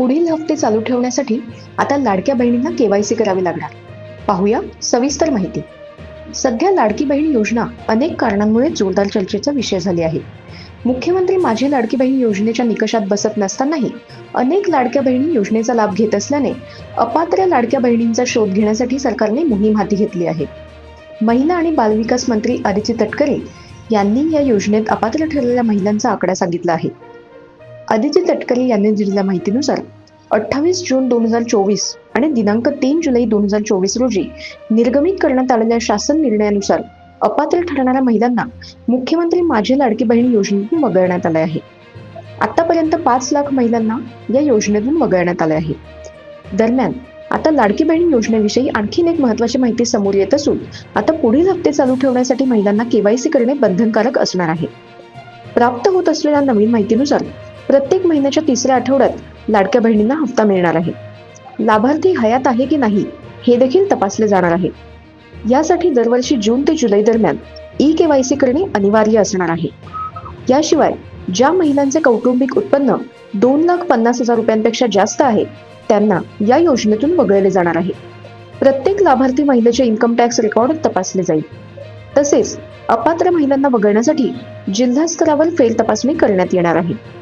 पुढील हप्ते चालू ठेवण्यासाठी आता लाडक्या बहिणींना केवायसी करावी लागणार. पाहूया सविस्तर माहिती. सध्या लाडकी बहीण योजना अनेक कारणांमुळे जोरदार चर्चेचा विषय झाली आहे. मुख्यमंत्री माझी लाडकी बहीण योजनेच्या निकषात बसत नसतानाही अनेक लाडक्या बहिणी योजनेचा लाभ घेत असल्याने अपात्र लाडक्या बहिणींचा शोध घेण्यासाठी सरकारने मोहीम हाती घेतली आहे. महिला आणि बालविकास मंत्री आदिती तटकरे यांनी या योजनेत अपात्र ठरलेल्या महिलांचा आकडा सांगितला आहे. आदित्य तटकरे यांनी दिलेल्या माहितीनुसार अठ्ठावीस जून दोन हजार चोवीस आणि दिनांक तीन जुलै दोन हजार चोवीस रोजी निर्गमित करण्यात आलेल्या शासन निर्णयानुसार अपात्र ठरणाऱ्या महिलांना मुख्यमंत्री माझी लाडकी बहीण योजनेतून वगळण्यात आले आहे. आतापर्यंत पाच लाख महिलांना या योजनेतून वगळण्यात आले आहे. दरम्यान आता लाडकी बहीण योजनेविषयी आणखीन एक महत्वाची माहिती समोर येत असून आता पुढील हप्ते चालू ठेवण्यासाठी महिलांना केवायसी करणे बंधनकारक असणार आहे. प्राप्त होत असलेल्या नवीन माहितीनुसार प्रत्येक महिन्याच्या तिसऱ्या आठवड्यात लाडक्या बहिणींना हप्ता मिळणार आहे. लाभार्थी हयात आहे की नाही हे देखील तपासले जाणार आहे. यासाठी दरवर्षी जून ते जुलै दरम्यान ई के वाय सी करणे अनिवार्य असणार आहे. याशिवाय ज्या महिलांचे कौटुंबिक उत्पन्न दोन लाख पन्नास हजार रुपयांपेक्षा जास्त आहे त्यांना या योजनेतून वगळले जाणार आहे. प्रत्येक लाभार्थी महिलेचे इन्कम टॅक्स रेकॉर्ड तपासले जाईल. तसेच अपात्र महिलांना वगळण्यासाठी जिल्हा स्तरावर फेर तपासणी करण्यात येणार आहे.